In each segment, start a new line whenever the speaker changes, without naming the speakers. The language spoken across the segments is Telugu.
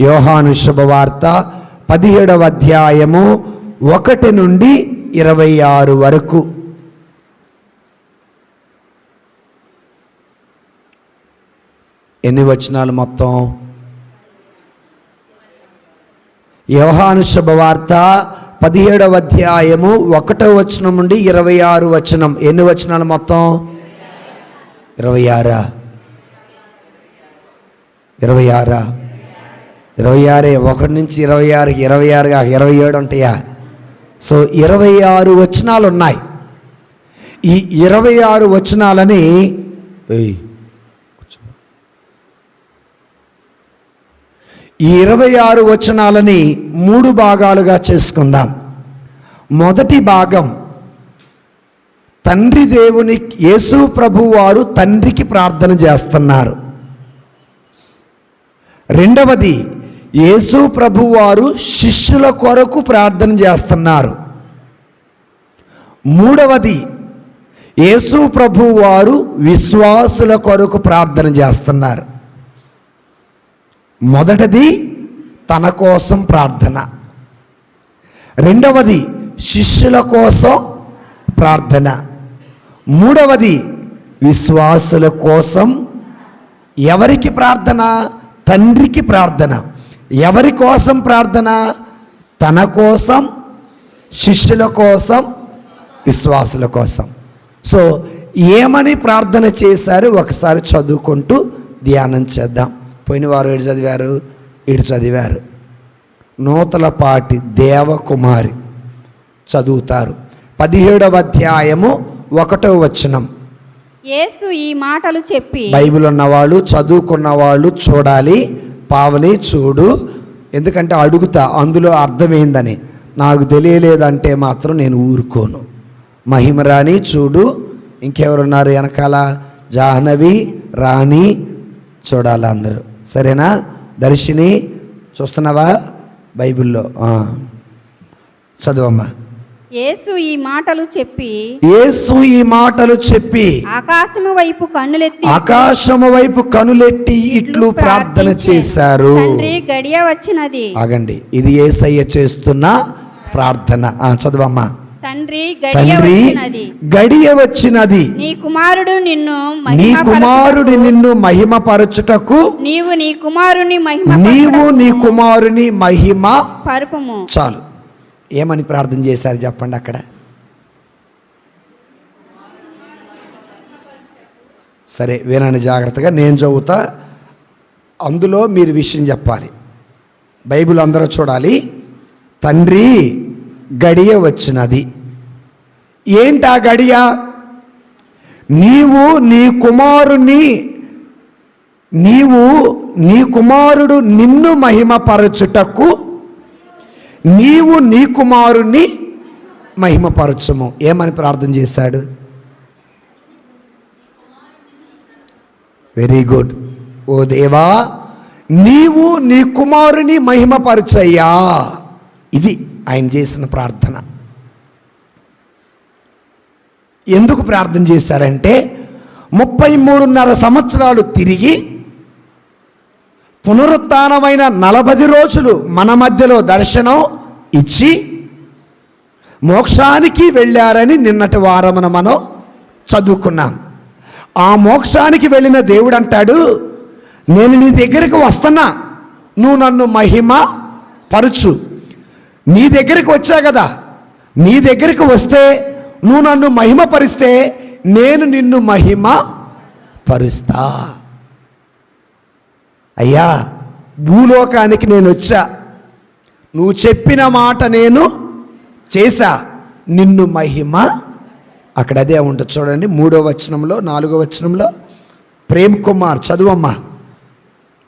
యోహాను శుభవార్త పదిహేడవ అధ్యాయము ఒకటి నుండి ఇరవై ఆరు వరకు. ఎన్ని వచనాలు మొత్తం? యోహాను శుభవార్త పదిహేడవ అధ్యాయము ఒకటో వచనం నుండి ఇరవై ఆరు వచనం. ఎన్ని వచనాలు మొత్తం? ఇరవై ఆరా? ఇరవై ఆరా. ఇరవై ఆరే ఒకటి నుంచి ఇరవై ఆరు ఇరవై ఆరుగా ఇరవై ఏడు ఉంటాయా సో ఇరవై ఆరు వచనాలు ఉన్నాయి ఈ ఇరవై ఆరు వచనాలని ఈ ఇరవై ఆరు వచనాలని మూడు భాగాలుగా చేసుకుందాం. మొదటి భాగం తండ్రి దేవుని యేసు ప్రభు వారు తండ్రికి ప్రార్థన చేస్తున్నారు. రెండవది యేసు ప్రభు వారు శిష్యుల కొరకు ప్రార్థన చేస్తున్నారు. మూడవది యేసు ప్రభు వారు విశ్వాసుల కొరకు ప్రార్థన చేస్తున్నారు. మొదటిది తన కోసం ప్రార్థన. రెండవది శిష్యుల కోసం ప్రార్థన. మూడవది విశ్వాసుల కోసం ఎవరికి ప్రార్థన? తండ్రికి ప్రార్థన. ఎవరి కోసం ప్రార్థన? తన కోసం శిష్యుల కోసం విశ్వాసుల కోసం. సో ఏమని ప్రార్థన చేశారు? ఒకసారి చదువుకుంటూ ధ్యానం చేద్దాం. పోయిన వారు ఏడు చదివారు ఏడు చదివారు. నూతలపాటి దేవకుమారి చదువుతారు. పదిహేడవ అధ్యాయము ఒకటో వచనం.
యేసు ఈ మాటలు చెప్పి
బైబిల్ ఉన్నవాళ్ళు చదువుకున్న వాళ్ళు చూడాలి. పావని చూడు. ఎందుకంటే అడుగుతా అందులో అర్థమైందని. నాకు తెలియలేదంటే మాత్రం నేను ఊరుకోను. మహిమరాణి చూడు. ఇంకెవరున్నారు వెనకాల? జాహ్నవి రాణి చూడాలి అందరూ. సరేనా? దర్శిని చూస్తున్నావా? బైబిల్లో. చదువమ్మా.
యేసు ఈ మాటలు చెప్పి
యేసు ఈ మాటలు చెప్పి
ఆకాశము వైపు కన్నులెత్తి
ఆకాశము వైపు కనులెట్టి ఇట్లు ప్రార్థన చేశారు.
తండ్రి గడియ వచ్చినది.
ఆగండి. ఇది ఏసయ్య చేస్తున్న ప్రార్థన. ఆ, చదవమ్మా.
తండ్రి గడియ
తండ్రి
వచ్చినది.
గడియ వచ్చినది.
నీ కుమారుడు నిన్ను
నీ కుమారుడి నిన్ను మహిమపరచుటకు
నీవు నీ కుమారుని మహిమ
నీవు నీ కుమారుని మహిమ
పరుపము.
చాలు. ఏమని ప్రార్థన చేశారు చెప్పండి అక్కడ? సరే వినండి జాగ్రత్తగా. నేను చదువుతా. అందులో మీరు విషయం చెప్పాలి. బైబిల్ అందరూ చూడాలి. తండ్రి గడియ వచ్చినది. ఏంటా గడియ? నీవు నీ కుమారుని నీవు నీ కుమారుడు నిన్ను మహిమపరచుటకు నీవు నీ కుమారుణ్ణి మహిమపరచము. ఏమని ప్రార్థన చేశాడు? వెరీ గుడ్ ఓ దేవా నీవు నీ కుమారుని మహిమపరచయ్యా. ఇది ఆయన చేసిన ప్రార్థన. ఎందుకు ప్రార్థన చేశారంటే ముప్పై మూడున్నర సంవత్సరాలు తిరిగి పునరుత్నమైన నలభై రోజులు మన మధ్యలో దర్శనం ఇచ్చి మోక్షానికి వెళ్ళారని నిన్నటి వారమున మనం చదువుకున్నాం. ఆ మోక్షానికి వెళ్ళిన దేవుడు అంటాడు నేను నీ దగ్గరికి వస్తున్నా నువ్వు నన్ను మహిమ పరుచు. నీ దగ్గరికి వచ్చా కదా నీ దగ్గరికి వస్తే నువ్వు నన్ను మహిమ పరిస్తే నేను నిన్ను మహిమ పరుస్తా. అయ్యా భూలోకానికి నేను వచ్చా. నువ్వు చెప్పిన మాట నేను చేశా. నిన్ను మహిమ అక్కడ అదే ఉంటుంది. చూడండి మూడో వచనంలో నాలుగో వచనంలో. ప్రేమ్ కుమార్ చదువమ్మా.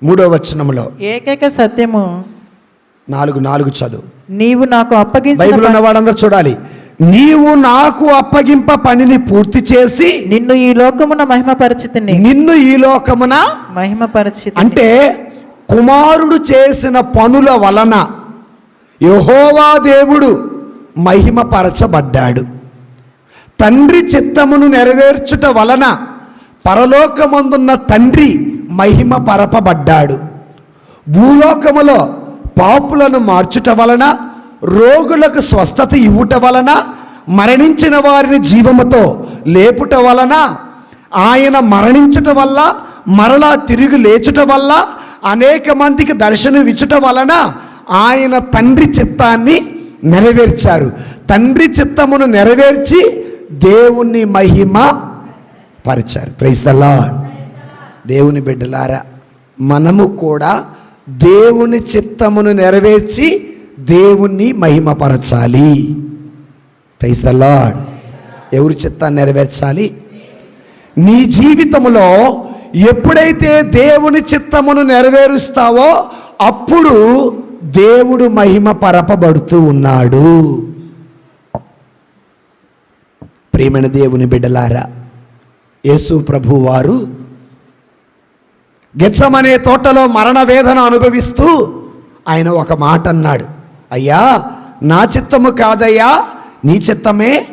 మూడో వచనంలో.
ఏకైక సత్యము.
నాలుగు నాలుగు చదువు.
నీవు నాకు అప్పగించిన
బైబిల్ ఉన్న వాళ్ళందరూ చూడాలి. నీవు నాకు అప్పగింప పనిని పూర్తి చేసి
నిన్ను ఈ లోకమున మహిమపరిచితిని.
నిన్ను ఈ లోకమున
మహిమపరిచి
అంటే కుమారుడు చేసిన పనుల వలన యహోవా దేవుడు మహిమపరచబడ్డాడు. తండ్రి చిత్తమును నెరవేర్చుట వలన పరలోకమందున్న తండ్రి మహిమ పరపబడ్డాడు భూలోకములో పాపులను మార్చుట వలన రోగులకు స్వస్థత ఇవ్వుట వలన మరణించిన వారిని జీవముతో లేపుట వలన ఆయన మరణించుట వల్ల మరలా తిరిగి లేచుట వల్ల అనేక మందికి దర్శనం ఇచ్చుట వలన ఆయన తండ్రి చిత్తాన్ని నెరవేర్చారు. తండ్రి చిత్తమును నెరవేర్చి దేవుని మహిమ పరిచారు. ప్రైజ్ దేవుని బిడ్డలారా మనము కూడా దేవుని చిత్తమును నెరవేర్చి దేవుణ్ణి మహిమపరచాలి. ప్రైజ్ ఎవరి చిత్తాన్ని నెరవేర్చాలి? నీ జీవితంలో ఎప్పుడైతే దేవుని చిత్తమును నెరవేరుస్తావో అప్పుడు దేవుడు మహిమ పరపబడుతూ ఉన్నాడు. ప్రేమణ దేవుని బిడ్డలారా యేసు ప్రభు వారు గెచ్చమనే తోటలో మరణ వేదన అనుభవిస్తూ ఆయన ఒక మాట అన్నాడు. అయ్యా నా చిత్తము కాదయ్యా నీ చిత్తమే.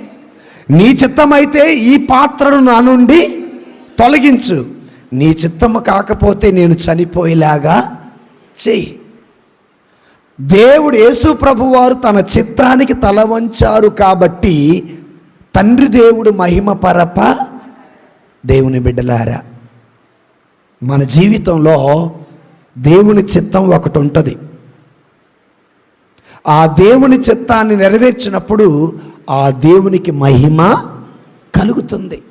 నీ చిత్తమైతే ఈ పాత్రను నా నుండి తొలగించు. నీ చిత్తము కాకపోతే నేను చనిపోయేలాగా చెయ్యి. దేవుడు యేసు ప్రభు వారు తన చిత్తానికి తల వంచారు కాబట్టి తండ్రి దేవుడు మహిమ పరప దేవుని బిడ్డలారా. మన జీవితంలో దేవుని చిత్తం ఒకటి ఉంటుంది. ఆ దేవుని చిత్తాన్ని నెరవేర్చినప్పుడు ఆ దేవునికి మహిమ కలుగుతుంది.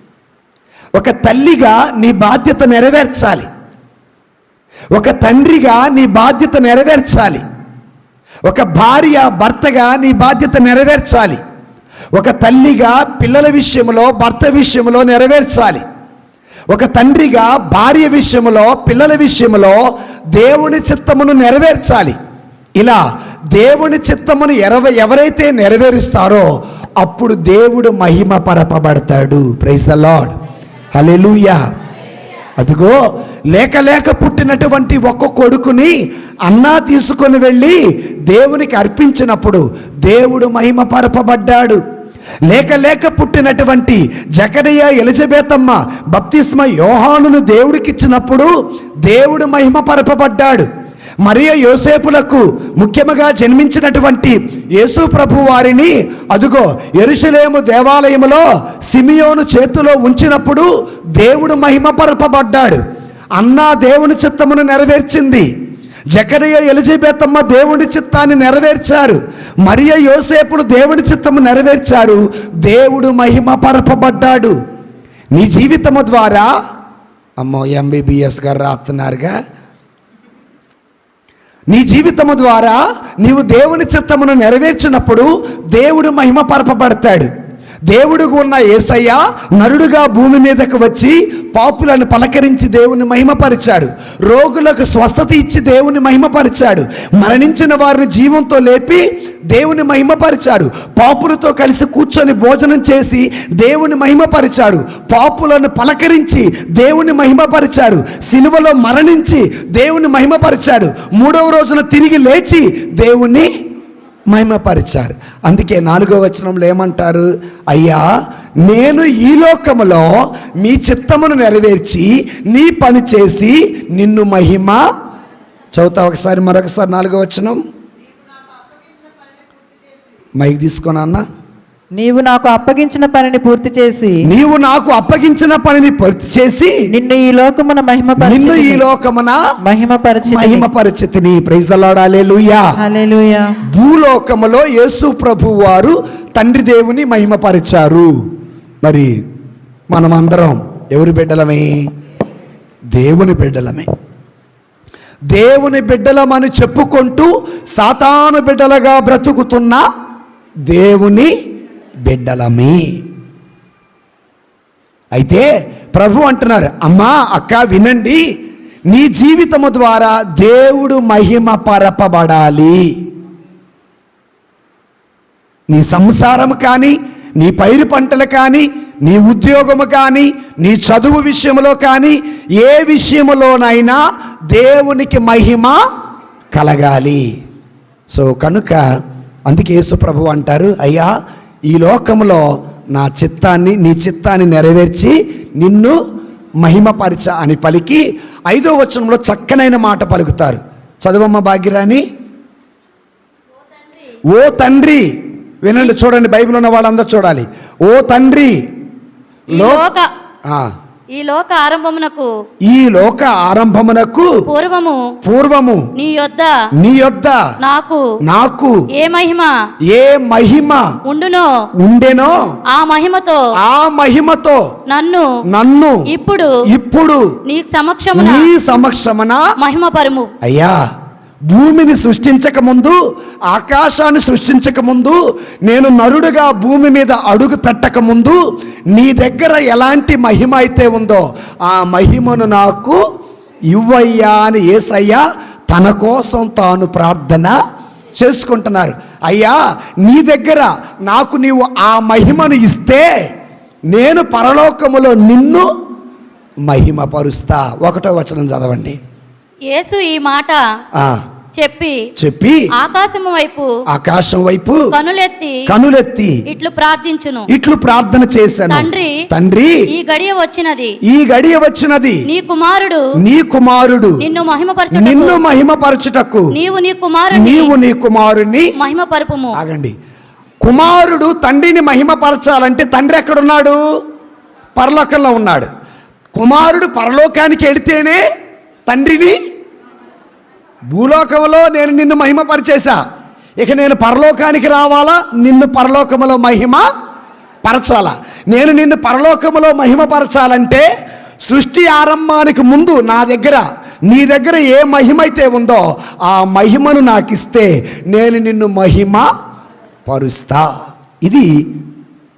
ఒక తల్లిగా నీ బాధ్యత నెరవేర్చాలి. ఒక తండ్రిగా నీ బాధ్యత నెరవేర్చాలి. ఒక భార్య భర్తగా నీ బాధ్యత నెరవేర్చాలి. ఒక తల్లిగా పిల్లల విషయంలో భర్త విషయంలో నెరవేర్చాలి. ఒక తండ్రిగా భార్య విషయంలో పిల్లల విషయంలో దేవుని చిత్తమును నెరవేర్చాలి. ఇలా దేవుని చిత్తమును ఎరవ ఎవరైతే నెరవేరుస్తారో అప్పుడు దేవుడు మహిమ పరపబడతాడు ప్రైజ్ ద లాడ్ లూయా అదిగో లేక లేక పుట్టినటువంటి ఒక్క కొడుకుని అన్నా తీసుకొని వెళ్ళి దేవునికి అర్పించినప్పుడు దేవుడు మహిమ పరపబడ్డాడు. లేక లేక పుట్టినటువంటి జకరియా ఎలిజబెతమ్మ బప్తిస్మ యోహానును దేవుడికిచ్చినప్పుడు దేవుడు మహిమ పరపబడ్డాడు. మరియ యోసేపులకు ముఖ్యముగా జన్మించినటువంటి యేసు ప్రభు వారిని అదుగో ఎరుషలేము దేవాలయములో సిమియోను చేతిలో ఉంచినప్పుడు దేవుడు మహిమపరపబడ్డాడు. అన్నా దేవుని చిత్తమును నెరవేర్చింది. జకరియా ఎలిజబెతమ్మ దేవుని చిత్తాన్ని నెరవేర్చారు. మరియ యోసేపుడు దేవుని చిత్తము నెరవేర్చారు. దేవుడు మహిమ పరపబడ్డాడు నీ జీవితము ద్వారా అమ్మో ఎంబీబీఎస్ గారు రాస్తున్నారుగా నీ జీవితము ద్వారా నీవు దేవుని చిత్తమును నెరవేర్చినప్పుడు దేవుడు మహిమ పరపబడతాడు దేవుడుగా ఉన్న ఏసయ్య నరుడుగా భూమి మీదకు వచ్చి పాపులను పలకరించి దేవుని మహిమపరిచాడు. రోగులకు స్వస్థత ఇచ్చి దేవుని మహిమపరిచాడు. మరణించిన వారిని జీవంతో లేపి దేవుని మహిమపరిచాడు. పాపులతో కలిసి కూర్చొని భోజనం చేసి దేవుని మహిమపరిచాడు. పాపులను పలకరించి దేవుని మహిమపరిచాడు. సిలువలో మరణించి దేవుని మహిమపరిచాడు. మూడవ రోజున తిరిగి లేచి దేవుని మహిమపరిచారు. అందుకే నాలుగో వచనంలో ఏమంటారు? అయ్యా నేను ఈ లోకములో మీ చిత్తమును నెరవేర్చి నీ పని చేసి నిన్ను మహిమ చదువుతా ఒకసారి మరొకసారి నాలుగో వచనం. మైక్ తీసుకొని అన్న
నీవు నాకు అప్పగించిన పనిని పూర్తి చేసి
నీవు నాకు అప్పగించిన పనిని పూర్తి చేసి
నిన్ను ఈ లోకమున మహిమ
నిన్ను ఈ లోకమున
మహిమ
మహిమ పరిచితిని ప్రైజలాడాలేలుయా
హల్లెలూయా
భూలోకములో యేసు ప్రభు వారు తండ్రి దేవుని మహిమపరిచారు. మరి మనమందరం ఎవరి బిడ్డలమే? దేవుని బిడ్డలమే. దేవుని బిడ్డలమని చెప్పుకుంటూ సాతాను బిడ్డలుగా బ్రతుకుతున్న దేవుని బిడ్డలమే. అయితే ప్రభు అంటున్నారు అమ్మా అక్క వినండి. నీ జీవితము ద్వారా దేవుడు మహిమ పరపబడాలి. నీ సంసారం కానీ నీ పైరు పంటలు కానీ నీ ఉద్యోగము కానీ నీ చదువు విషయంలో కానీ ఏ విషయంలోనైనా దేవునికి మహిమ కలగాలి. సో కనుక అందుకే యేసు ప్రభు అంటారు అయ్యా ఈ లోకంలో నా చిత్తాన్ని నీ చిత్తాన్ని నెరవేర్చి నిన్ను మహిమపరచ అని పలికి ఐదో వచనంలో చక్కనైన మాట పలుకుతారు. చదువమ్మ భాగ్యరాని ఓ తండ్రి వినండి చూడండి బైబిల్ ఉన్న వాళ్ళందరూ చూడాలి. ఓ తండ్రి
లోక ఈ లోక ఆరంభమునకు
ఈ లోక ఆరంభమునకు
పూర్వము
పూర్వము
నీ యొద్ద
నీ యొద్ద
నాకు
నాకు
ఏ మహిమ
ఏ మహిమ
ఉండునో
ఉండెనో
ఆ మహిమతో
ఆ మహిమతో
నన్ను
నన్ను
ఇప్పుడు
ఇప్పుడు
నీ సమక్షమున
నీ సమక్షమన
మహిమ పరుము
అయ్యా భూమిని సృష్టించక ముందు ఆకాశాన్ని సృష్టించక ముందు నేను నరుడుగా భూమి మీద అడుగు పెట్టక ముందు నీ దగ్గర ఎలాంటి మహిమ అయితే ఉందో ఆ మహిమను నాకు ఇవ్వయ్యా అని ఏసయ్యా తన కోసం తాను ప్రార్థన చేసుకుంటున్నారు. అయ్యా నీ దగ్గర నాకు నీవు ఆ మహిమను ఇస్తే నేను పరలోకములో నిన్ను మహిమపరుస్తా. ఒకటో వచనం చదవండి.
యేసు ఈ మాట చెప్పి
చెప్పి
ఆకాశము వైపు
ఆకాశం వైపు
కనులెత్తి
కనులెత్తి
ఇట్లు ప్రార్థించును.
ఇట్లు ప్రార్థన చేశాను.
తండ్రి,
తండ్రి
ఈ గడియ వచ్చినది.
ఈ గడియ వచ్చినది.
నీ కుమారుడు.
నీ కుమారుడు.
నిన్ను మహిమపరచుటకు.
నిన్ను మహిమపరచుటకు.
నీవు నీ కుమారుని.
నీవు నీ కుమారుణ్ణి
మహిమ పరుపుము
ఆగండి. కుమారుడు తండ్రిని మహిమపరచాలంటే తండ్రి ఎక్కడున్నాడు? పరలోకంలో ఉన్నాడు. కుమారుడు పరలోకానికి వెళితేనే తండ్రిని భూలోకంలో నేను నిన్ను మహిమపరిచేశా. ఇక నేను పరలోకానికి రావాలా? నిన్ను పరలోకములో మహిమ పరచాలా? నేను నిన్ను పరలోకములో మహిమపరచాలంటే సృష్టి ఆరంభానికి ముందు నా దగ్గర నీ దగ్గర ఏ మహిమ అయితే ఉందో ఆ మహిమను నాకు ఇస్తే నేను నిన్ను మహిమ పరుస్తా. ఇది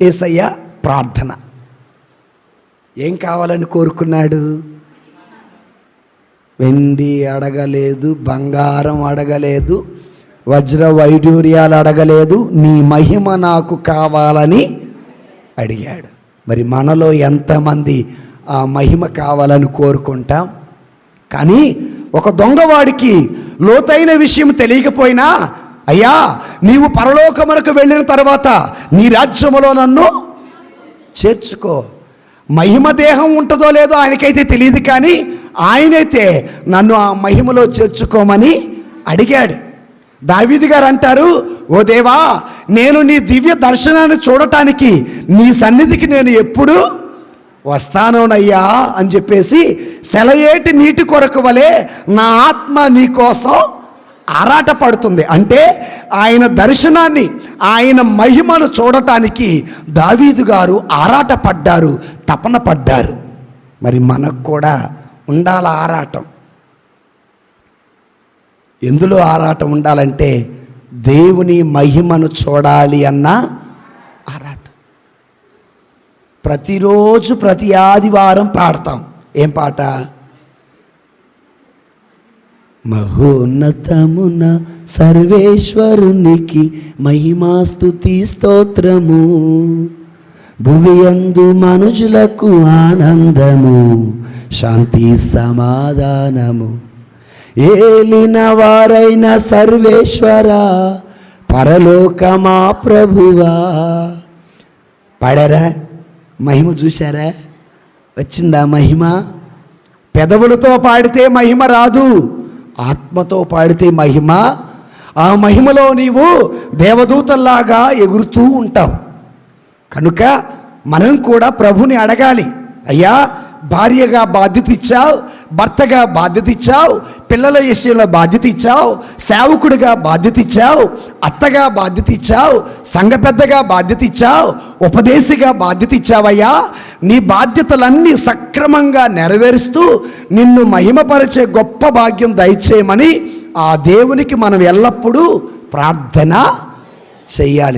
ఏసయ్య ప్రార్థన. ఏం కావాలని కోరుకున్నాడు? వెండి అడగలేదు బంగారం అడగలేదు వజ్ర వైడూర్యాలు అడగలేదు నీ మహిమ నాకు కావాలని అడిగాడు. మరి మనలో ఎంతమంది ఆ మహిమ కావాలని కోరుకుంటాం? కానీ ఒక దొంగవాడికి లోతైన విషయం తెలియకపోయినా అయ్యా నీవు పరలోకమునకు వెళ్ళిన తర్వాత నీ రాజ్యములో నన్ను చేర్చుకో. మహిమ దేహం ఉంటుందో లేదో ఆయనకైతే తెలియదు కానీ ఆయనైతే నన్ను ఆ మహిమలో చేర్చుకోమని అడిగాడు. దావీది గారు అంటారు ఓ దేవా నేను నీ దివ్య దర్శనాన్ని చూడటానికి నీ సన్నిధికి నేను ఎప్పుడు వస్తానోనయ్యా అని చెప్పేసి సెలయేటి నీటి కొరకు వలె నా ఆత్మ నీ కోసం ఆరాట పడుతుంది. అంటే ఆయన దర్శనాన్ని ఆయన మహిమను చూడటానికి దావీదు గారు ఆరాట పడ్డారు తపన పడ్డారు. మరి మనకు కూడా ఉండాల ఆరాటం. ఎందులో ఆరాటం ఉండాలంటే దేవుని మహిమను చూడాలి అన్న ఆరాటం. ప్రతిరోజు ప్రతి ఆదివారం పాడతాం. ఏం పాట? మహోన్నతమున సర్వేశ్వరునికి మహిమాస్తుతి స్తోత్రము. భువియందు మనుజులకు ఆనందము శాంతి సమాధానము. ఏలిన వారైన సర్వేశ్వర పరలోకమా ప్రభువా. పాడారా? మహిమ చూశారా? వచ్చిందా మహిమ? పెదవులతో పాడితే మహిమ రాదు ఆత్మతో పాడితే మహిమ. ఆ మహిమలో నీవు దేవదూతల్లాగా ఎగురుతూ ఉంటావు. కనుక మనం కూడా ప్రభుని అడగాలి. అయ్యా భార్యగా బాధ్యత ఇచ్చావు భర్తగా బాధ్యత ఇచ్చావు పిల్లల విషయంలో బాధ్యత ఇచ్చావు సేవకుడిగా బాధ్యత ఇచ్చావు అత్తగా బాధ్యత ఇచ్చావు సంఘ పెద్దగా బాధ్యత ఇచ్చావు ఉపదేశిగా బాధ్యత ఇచ్చావయ్యా. నీ బాధ్యతలన్నీ సక్రమంగా నెరవేరుస్తూ నిన్ను మహిమపరిచే గొప్ప భాగ్యం దయచేయమని ఆ దేవునికి మనం ఎల్లప్పుడూ ప్రార్థన చెయ్యాలి.